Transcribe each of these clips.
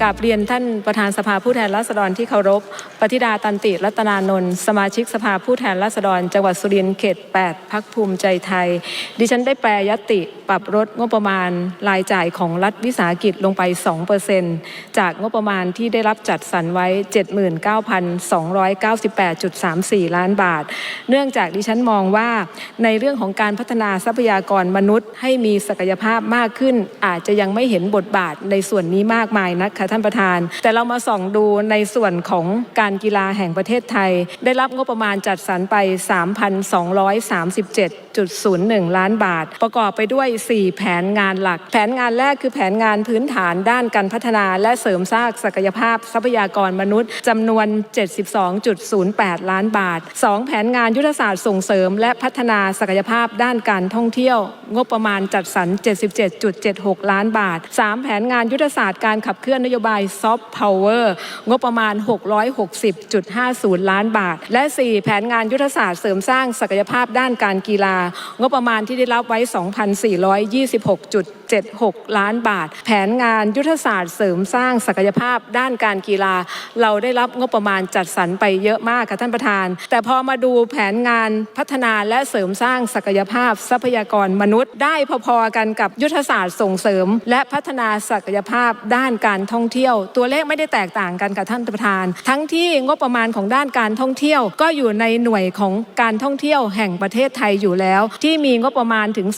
กราบเรียนท่านประธานสภาผู้แทนราษฎรที่เคารพปฏิดาตันติรัตนานนท์สมาชิกสภาผู้แทนราษฎร จังหวัดสุรินทร์เขต 8 พักภูมิใจไทย ดิฉันได้แปรยติปรับลดงบประมาณรายจ่ายของรัฐวิสาหกิจลงไป 2%จากงบประมาณที่ได้รับจัดสรรไว้ 79,298.34 ล้านบาท เนื่องจากดิฉันมองว่าในเรื่องของการพัฒนาทรัพยากรมนุษย์ ให้มีศักยภาพมากขึ้น อาจจะยังไม่เห็นบทบาทในส่วนนี้มากมายนักค่ะท่านประธาน แต่เรามาส่องดูในส่วนของการกีฬาแห่งประเทศไทย ได้รับงบประมาณจัดสรรไป 3,237 7.01 ล้านบาท ประกอบไปด้วย 4 แผนงานหลัก แผนงานแรกคือแผนงานพื้นฐานด้านการพัฒนา และเสริมสร้างศักยภาพทรัพยากรมนุษย์จำนวน 72.08 ล้านบาท 2 แผนงานยุทธศาสตร์ส่งเสริม และพัฒนาศักยภาพด้านการท่องเที่ยว งบประมาณจัดสรร 77.76 ล้านบาท 3 แผนงานยุทธศาสตร์การขับเคลื่อนนโยบายซอฟต์พาวเวอร์งบประมาณ 660.50 ล้านบาท และ 4 แผนงานยุทธศาสตร์เสริมสร้างศักยภาพด้านการกีฬางบประมาณที่ได้รับไว้ 2,426.76 ล้านบาท แผนงานยุทธศาสตร์เสริมสร้างศักยภาพด้านการกีฬา เราได้รับงบประมาณจัดสรรไปเยอะมากค่ะท่านประธาน แต่พอมาดูแผนงานพัฒนาและเสริมสร้างศักยภาพทรัพยากรมนุษย์ ได้พอๆกันกับยุทธศาสตร์ส่งเสริม และพัฒนาศักยภาพด้านการท่องเที่ยว ตัวเลขไม่ได้แตกต่างกันค่ะท่านประธาน ทั้งที่งบประมาณของด้านการท่องเที่ยว ก็อยู่ในหน่วยของการท่องเที่ยวแห่งประเทศไทยอยู่แล้วที่มีงบประมาณถึง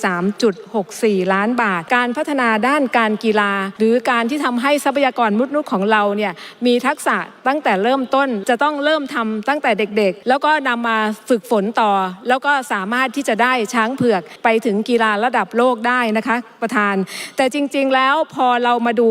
2,653.64 ล้านบาท การพัฒนาด้านการกีฬา หรือการที่ทำให้ทรัพยากรมนุษย์ของเราเนี่ยมีทักษะตั้งแต่เริ่มต้นจะต้องเริ่มทำตั้งแต่เด็กๆ แล้วก็นำมาฝึกฝนต่อ แล้วก็สามารถที่จะได้ช้างเผือกไปถึงกีฬาระดับโลกได้นะคะประธาน แต่จริงๆแล้วพอเรามาดู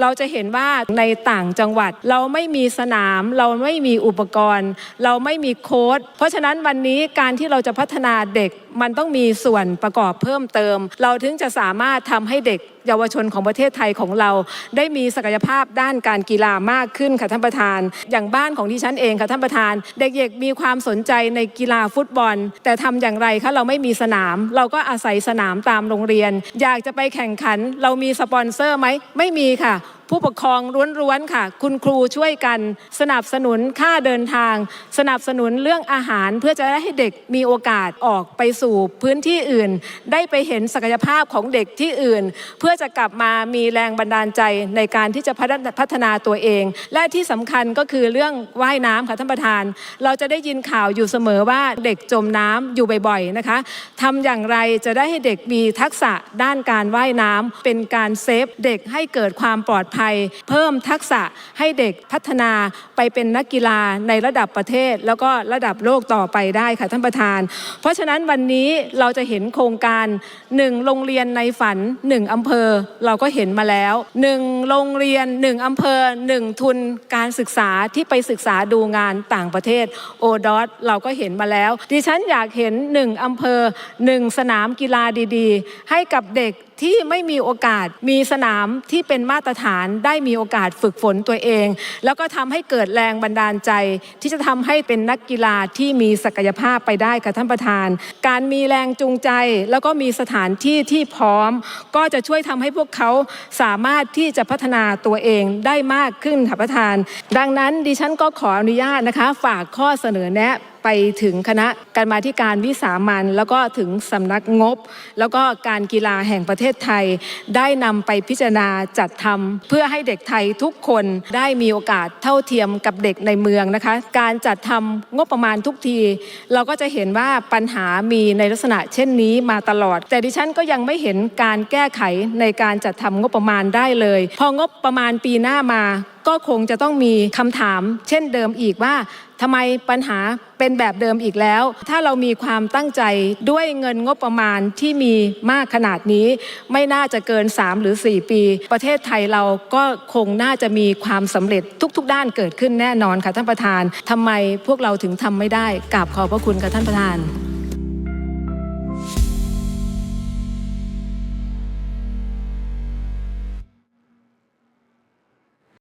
เราจะเห็นว่าในต่างจังหวัดเราไม่มีสนาม เราไม่มีอุปกรณ์ เราไม่มีโค้ดเพราะฉะนั้นวันนี้การที่เราจะพัฒนาเด็ก มันต้องมีส่วนประกอบเพิ่มเติม เราถึงจะสามารถทำให้เด็กเยาวชนของประเทศไทยของเรา ได้มีศักยภาพด้านการกีฬามากขึ้นค่ะท่านประธาน อย่างบ้านของดิฉันเองค่ะท่านประธาน เด็กๆมีความสนใจในกีฬาฟุตบอล แต่ทำอย่างไรคะเราไม่มีสนาม เราก็อาศัยสนามตามโรงเรียน อยากจะไปแข่งขัน เรามีสปอนเซอร์ไหมไม่มีค่ะผู้ปกครองล้วนๆค่ะ คุณครูช่วยกัน สนับสนุนค่าเดินทาง สนับสนุนเรื่องอาหารเพื่อจะได้ให้เด็กมีโอกาสออกไปสู่พื้นที่อื่น ได้ไปเห็นศักยภาพของเด็กที่อื่น เพื่อจะกลับมามีแรงบันดาลใจในการที่จะพัฒนาตัวเอง และที่สำคัญก็คือเรื่องว่ายน้ำค่ะท่านประธาน เราจะได้ยินข่าวอยู่เสมอว่าเด็กจมน้ำอยู่บ่อยๆนะคะทำอย่างไรจะได้ให้เด็กมีทักษะด้านการว่ายน้ำเป็นการเซฟเด็กให้เกิดความปลอดภัย เพิ่มทักษะให้เด็กพัฒนาไปเป็นนักกีฬาในระดับประเทศ แล้วก็ระดับโลกต่อไปได้ค่ะท่านประธาน เพราะฉะนั้นวันนี้เราจะเห็นโครงการหนึ่งโรงเรียนในฝันหนึ่งอำเภอเราก็เห็นมาแล้วหนึ่งโรงเรียนหนึ่งอำเภอหนึ่งทุนการศึกษาที่ไปศึกษาดูงานต่างประเทศโอดอเราก็เห็นมาแล้ว ดิฉันอยากเห็นหนึ่งอำเภอหนึ่งสนามกีฬาดีๆ ให้กับเด็ก ที่ไม่มีโอกาสมีสนามที่เป็นมาตรฐานได้มีโอกาสฝึกฝนตัวเอง แล้วก็ทำให้เกิดแรงบันดาลใจ ที่จะทำให้เป็นนักกีฬาที่มีศักยภาพไปได้ค่ะท่านประธาน การมีแรงจูงใจ แล้วก็มีสถานที่ที่พร้อม ก็จะช่วยทำให้พวกเขาสามารถที่จะพัฒนาตัวเองได้มากขึ้นค่ะประธาน ดังนั้นดิฉันก็ขออนุญาตนะคะ ฝากข้อเสนอแนะ ไปถึงคณะกรรมาธิการวิสามันแล้วก็ถึงสำนักงบ แล้วก็การกีฬาแห่งประเทศไทย ได้นำไปพิจารณาจัดทำเพื่อให้เด็กไทยทุกคนได้มีโอกาสเท่าเทียมกับเด็กในเมืองนะคะ การจัดทำงบประมาณทุกที เราก็จะเห็นว่าปัญหามีในลักษณะเช่นนี้มาตลอด แต่ดิฉันก็ยังไม่เห็นการแก้ไขในการจัดทำงบประมาณได้เลย พองบประมาณปีหน้ามา ก็คงจะต้องมีคำถาม เช่นเดิมอีกว่าทำไมปัญหาเป็นแบบเดิมอีกแล้ว ถ้าเรามีความตั้งใจด้วยเงินงบประมาณที่มีมากขนาดนี้ ไม่น่าจะเกิน 3 หรือ 4 ปี ประเทศไทยเราก็คงน่าจะมีความสำเร็จทุก ๆ ด้านเกิดขึ้นแน่นอนค่ะท่านประธานทำไมพวกเราถึงทำไม่ได้กราบขอบพระคุณค่ะท่านประธาน